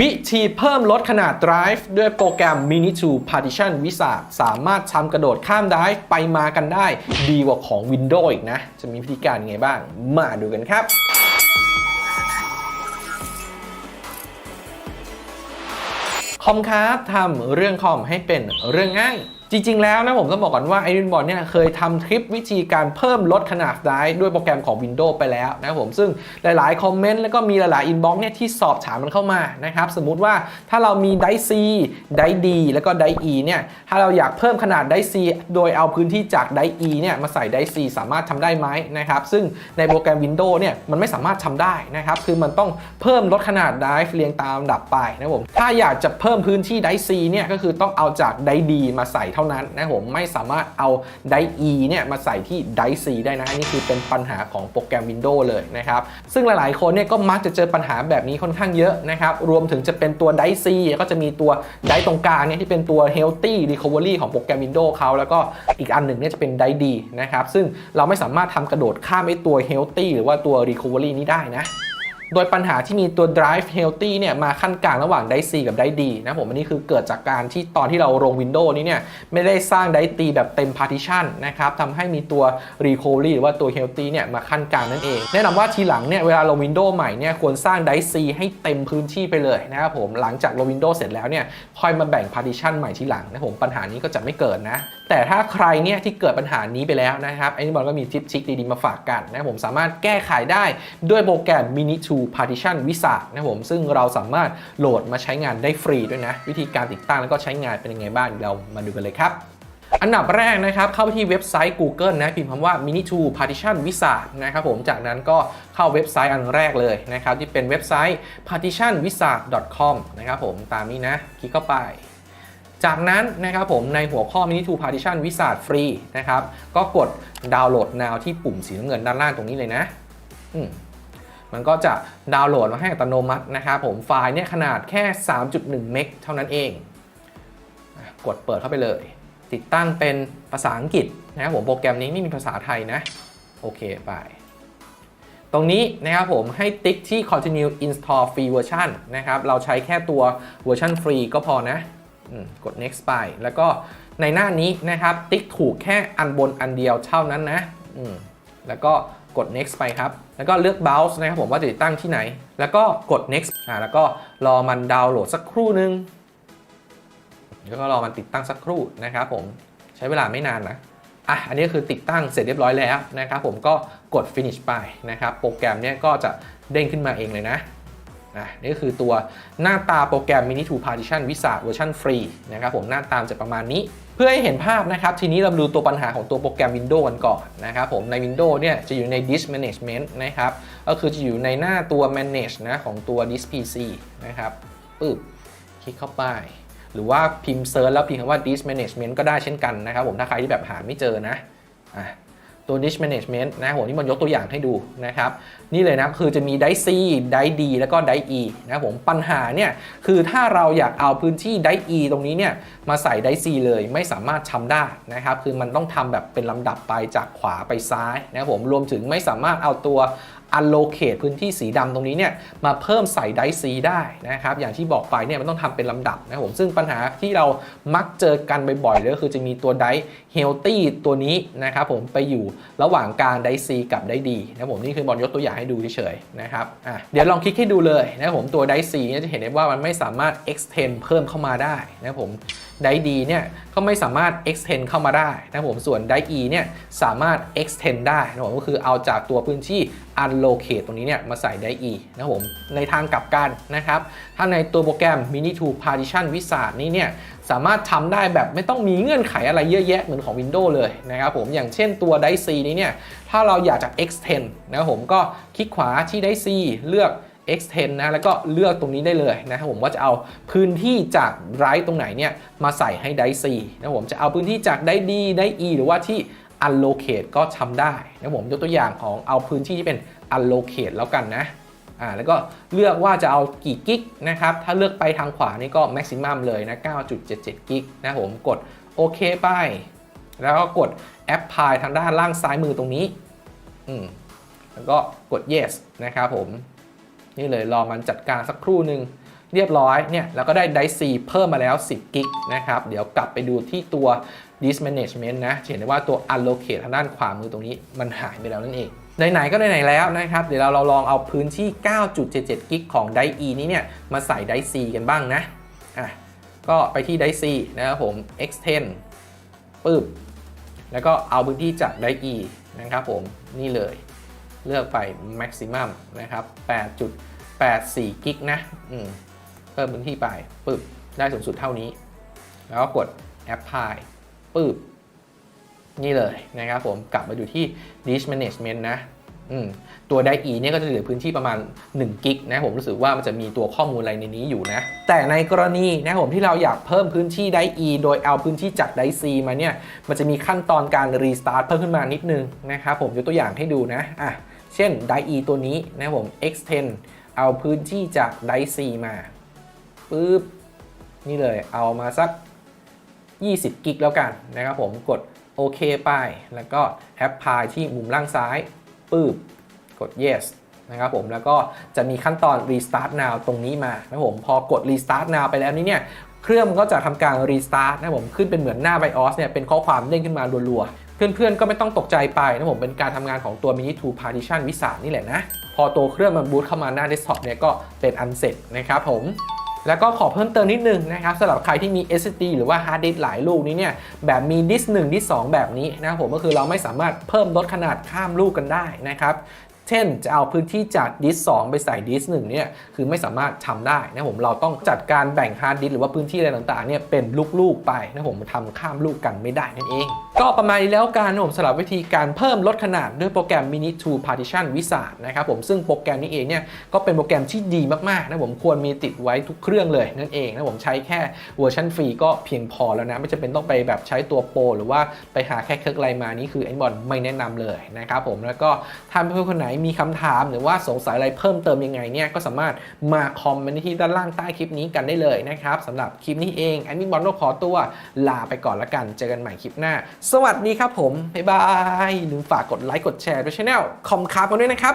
วิธีเพิ่มลดขนาด Drive ด้วยโปรแกรม Mini 2 Partition Wizard สามารถทำกระโดดข้าม Drive ไปมากันได้ ดีกว่าของ Windows อีกนะ จะมีวิธีการยังไงบ้าง มาดูกันครับคอมครับทำเรื่องคอมให้เป็นเรื่องง่าย จริง ๆ แล้วนะผมต้องบอกก่อนว่าไอรินบอลเนี่ยเคยทำคลิปวิธีการเพิ่มลดขนาดได้ด้วยโปรแกรมของ Windows ไปแล้วนะครับผมซึ่งหลายๆ คอมเมนต์แล้วก็มีหลายๆอินบ็อกซ์เนี่ยที่สอบถามมันเข้ามานะครับสมมุติว่าถ้าเรามีได C ได D แล้วก็ได E เนี่ยถ้าเราอยากเพิ่มขนาดได C โดยเอาพื้นที่จากได E เนี่ยมาใส่ได C สามารถทำได้ไหมนะครับซึ่งในโปรแกรม Windows เนี่ยมันไม่สามารถทำได้นะครับคือมันต้องเพิ่มลดขนาดไดเรียงตามลำดับไปนะครับผมถ้าอยากจะเพิ่มพื้นที่ได C เนี่ยก็คือต้องเอาจากได D มาใส่เท่านั้นนะผมไม่สามารถเอาได E เนี่ยมาใส่ที่ได C ได้นะอันนี้คือเป็นปัญหาของโปรแกรม Windows เลยนะครับ ซึ่งหลายๆ คนเนี่ยก็มักจะเจอปัญหาแบบนี้ค่อนข้างเยอะนะครับรวมถึงจะเป็นตัวได C ก็จะมีตัวไดตรงกลางเนี่ยที่เป็นตัว Healthy Recovery ของโปรแกรม Windows เขาแล้วก็อีกอันหนึ่งเนี่ยจะเป็นได D นะครับซึ่งเราไม่สามารถทำกระโดดข้ามไอ้ตัว Healthy หรือว่าตัว Recovery นี้ได้นะ โดยปัญหาที่มีตัว drive healthy เนี่ยมาขั้นกลางระหว่างได C กับได D นะผมอันนี้คือเกิดจากการที่ตอนที่เราลง Windows นี้เนี่ยไม่ได้สร้างได D แบบเต็ม partition นะครับทำให้มีตัว recovery หรือว่าตัว healthy เนี่ยมาขั้นกลางนั่นเอง แนะนำว่าทีหลังเนี่ยเวลาลง Windows ใหม่เนี่ยควรสร้างได C ให้เต็มพื้นที่ไปเลยนะครับผมหลังจากลง Windows เสร็จแล้วเนี่ยค่อยมาแบ่ง partition ใหม่ทีหลังนะผมปัญหานี้ก็จะไม่เกิดนะ แต่ถ้าใครเนี่ยที่เกิดปัญหานี้ไปแล้วนะครับไอ้นี่บอลก็มีทิปชิคดีๆมาฝากกันนะผมสามารถแก้ไขได้ด้วยโปรแกรม Mini 2 Partition Wizard นะผมซึ่งเราสามารถโหลดมาใช้งานได้ฟรีด้วยนะ วิธีการติดตั้งแล้วก็ใช้งานเป็นยังไงบ้างเรามาดูกันเลยครับอันดับแรกนะครับ เข้าไปที่เว็บไซต์ Google นะพิมพ์คำว่า Mini 2 Partition Wizard นะครับผมจากนั้นก็เข้าเว็บไซต์อันแรกเลยนะครับ ที่เป็นเว็บไซต์ partitionwizard.com นะครับผมตามนี้นะ คลิกเข้าไป จากนั้นนะครับผมในหัวข้อ Mini 2 Partition Wizard ฟรีนะครับก็กดดาวน์โหลด now ที่ปุ่มสีน้ำเงินด้านล่างตรงนี้เลยนะอืมมันก็จะดาวน์โหลดมาให้อัตโนมัตินะครับผมไฟล์เนี่ยขนาดแค่ 3.1 เมกเท่านั้นเอง กดเปิดเข้าไปเลย ติดตั้งเป็นภาษาอังกฤษนะครับผมโปรแกรมนี้ไม่มีภาษาไทยนะ โอเคไปตรงนี้นะครับผมให้ติ๊กที่ continue install free version นะครับ เราใช้แค่ตัวเวอร์ชันฟรีก็พอนะ กด next ไป แล้วก็ในหน้านี้นะครับติ๊กถูกแค่อันบนอันเดียวเท่านั้นนะแล้วก็กด next ไปครับ แล้วก็เลือก browse นะครับผมว่าจะติดตั้งที่ไหน แล้วก็กด next อ่าแล้วก็รอมันดาวน์โหลดสักครู่นึง แล้วก็รอมันติดตั้งสักครู่นะครับผมใช้เวลาไม่นานนะอะอันนี้คือติดตั้งเสร็จเรียบร้อยแล้วนะครับผมก็กด finish ไปนะครับ โปรแกรมเนี้ยก็จะเด้งขึ้นมาเองเลยนะ อะนี่ก็คือตัวหน้าตาโปรแกรม Mini 2 Partition Wizard เวอร์ชันฟรีนะครับผมหน้าตามจะประมาณนี้ เพื่อให้เห็นภาพนะครับ ทีนี้เรามาดูตัวปัญหาของตัวโปรแกรม Windows กันก่อนนะครับผมใน Windows เนี่ยจะอยู่ใน Disk Management นะครับ ก็คือจะอยู่ในหน้าตัว Manage นะของตัว Disk PC นะครับปึ๊บคลิกเข้าไป หรือว่าพิมพ์เซิร์ชแล้วพิมพ์คำว่า disk management ก็ได้เช่นกันนะครับผมถ้าใครที่แบบหาไม่เจอนะอะ ตัว disk management นะผมที่มันยกตัวอย่างให้ดูนะครับ นี่เลยนะคือจะมีได C ได D แล้วก็ได E นะครับผมปัญหาเนี่ยคือถ้าเราอยากเอาพื้นที่ได E ตรงนี้เนี่ยมาใส่ได C เลยไม่สามารถทำได้นะครับ คือมันต้องทำแบบเป็นลำดับไปจากขวาไปซ้ายนะครับผมรวมถึงไม่สามารถเอาตัว allocate พื้นที่สีดำตรงนี้เนี่ยมาเพิ่มใส่ไดซีได้นะครับอย่างที่บอกไปเนี่ยมันต้องทำเป็นลำดับนะผมซึ่งปัญหาที่เรามักเจอกันบ่อยๆเลยก็คือจะมีตัวไดเฮลตี้ตัวนี้นะครับผมไปอยู่ระหว่างกางไดซีกับไดดีนะผมนี่คือบอลยกตัวอย่างให้ดูเฉยๆนะครับอะเดี๋ยวลองคลิกให้ดูเลยนะผมตัวไดซีเนี่ยจะเห็นได้ว่ามันไม่สามารถ extend เพิ่มเข้ามาได้นะผมไดดีเนี่ยก็ไม่สามารถ extend เข้ามาได้นะผมส่วนได E เนี่ยสามารถ extend ได้นะผมก็คือเอาจากตัวพื้นที่ unlocate ตรงนี้เนี่ยมาใส่ได E นะครับผมในทางกลับกันนะครับ ถ้าในตัวโปรแกรม Mini 2 Partition Wizard นี้เนี่ยสามารถทำได้แบบไม่ต้องมีเงื่อนไขอะไรเยอะแยะเหมือนของ Windows เลยนะครับผมอย่างเช่นตัวได C นี้เนี่ยถ้าเราอยากจะ extend นะครับผมก็คลิกขวาที่ได C เลือก extend นะแล้วก็เลือกตรงนี้ได้เลยนะครับผมว่าจะเอาพื้นที่จากไรตรงไหนเนี่ยมาใส่ให้ได C นะครับผมจะเอาพื้นที่จากได D ได E หรือว่าที่ allocate ก็ทำได้นะผมยกตัวอย่างของเอาพื้นที่ที่เป็น allocate แล้วกันนะอ่าแล้วก็เลือกว่าจะเอากี่กิกนะครับ ถ้าเลือกไปทางขวานี่ก็ maximum เลยนะ 9.77 กิกนะผมกดโอเคไป แล้วก็กด apply ทางด้านล่างซ้ายมือตรงนี้อืมแล้วก็กด yes นะครับผม นี่เลยรอมันจัดการสักครู่หนึ่งเรียบร้อยเนี่ยเราก็ได้ไดซีเพิ่มมาแล้ว 10 กิกนะครับ เดี๋ยวกลับไปดูที่ตัว disk management นะเห็นได้ว่าตัว allocate ทางด้านขวามือตรงนี้มันหายไปแล้วนั่นเองไหนๆก็ไหนๆแล้วนะครับ เดี๋ยวเราเราลองเอาพื้นที่ 9.77 กิกของได E นี้เนี่ย มาใส่ได C กันบ้างนะอะก็ไปที่ได C นะครับผม extend ปึ๊บ แล้วก็เอาพื้นที่จากได E นะครับผมนี่เลยเลือกไป maximum นะครับ 8.84 กิกนะอืมเพิ่มพื้นที่ไปปึ๊บ ได้สูงสุดเท่านี้ แล้วก็กด apply ปึ๊บนี่เลยนะครับผมกลับมาอยู่ที่ disk management นะตัว d i e เนี่ยก็จะเหลือพื้นที่ประมาณ1กิกนะผมรู้สึกว่ามันจะมีตัวข้อมูลอะไรในนี้อยู่นะ แต่ในกรณีนะครับผมที่เราอยากเพิ่มพื้นที่ d i e โดยเอาพื้นที่จาก d i c มาเนี่ยมันจะมีขั้นตอนการ restart เพิ่มขึ้นมานิดนึงนะครับผมยกตัวอย่างให้ดูนะอะเช่น d i e ตัวนี้นะครับผม extend เอาพื้นที่จาก d i c มาปึ๊บนี่เลยเอามาสัก 20 กิกแล้วกันนะครับผมกดโอเคไป แล้วก็แอปพลายที่มุมล่างซ้ายปืบกด yes นะครับผมแล้วก็จะมีขั้นตอน restart now ตรงนี้มานะครับผมพอกด restart now ไปแล้วนี้เนี่ยเครื่องมันก็จะทำการ restart นะครับผมขึ้นเป็นเหมือนหน้า BIOS เนี่ยเป็นข้อความเด้งขึ้นมารัวๆ เพื่อนๆ ก็ไม่ต้องตกใจไปนะผมเป็นการทำงานของตัว Mini 2 Partition วิสานี่แหละนะ พอตัวเครื่องมันบูตเข้ามาหน้า desktop เนี่ยก็เป็นอันเสร็จนะครับผม แล้วก็ขอเพิ่มเติมนิดนึงนะครับสำหรับใครที่มี SSD หรือว่า hard disk หลายลูกนี้เนี่ยแบบมีดิส1ดิส2แบบนี้นะครับผมก็คือเราไม่สามารถเพิ่มลดขนาดข้ามลูกกันได้นะครับเช่นจะเอาพื้นที่จากดิส2ไปใส่ดิส1เนี่ยคือไม่สามารถทำได้นะผมเราต้องจัดการแบ่งฮาร์ดดิสหรือว่าพื้นที่อะไรต่างๆเนี่ยเป็นลูกๆไปนะผมทำข้ามลูกกันไม่ได้นั่นเอง ก็ประมาณนี้แล้วกันนะผมสำหรับวิธีการเพิ่มลดขนาดด้วยโปรแกรม Mini 2 Partition Wizard นะครับผมซึ่งโปรแกรมนี้เองเนี่ยก็เป็นโปรแกรมที่ดีมากๆนะผมควรมีติดไว้ทุกเครื่องเลยนั่นเองนะผมใช้แค่เวอร์ชันฟรีก็เพียงพอแล้วนะ ไม่จำเป็นต้องไปแบบใช้ตัวโปรหรือว่าไปหาแค่เครื่องอะไรมานี่คือไอ้บอลไม่แนะนำเลยนะครับผมแล้วก็ถ้าเพื่อนๆคนไหนมีคำถามหรือว่าสงสัยอะไรเพิ่มเติมยังไงเนี่ยก็สามารถมาคอมเมนต์ที่ด้านล่างใต้คลิปนี้กันได้เลยนะครับสำหรับคลิปนี้เองแอดมินบอลก็ขอตัวลาไปก่อนละกันเจอกันใหม่คลิปหน้าสวัสดีครับผม บ๊ายบายลืมฝากกดไลค์กดแชร์ด้วยช anel คอมคาร์กันด้วยนะครับ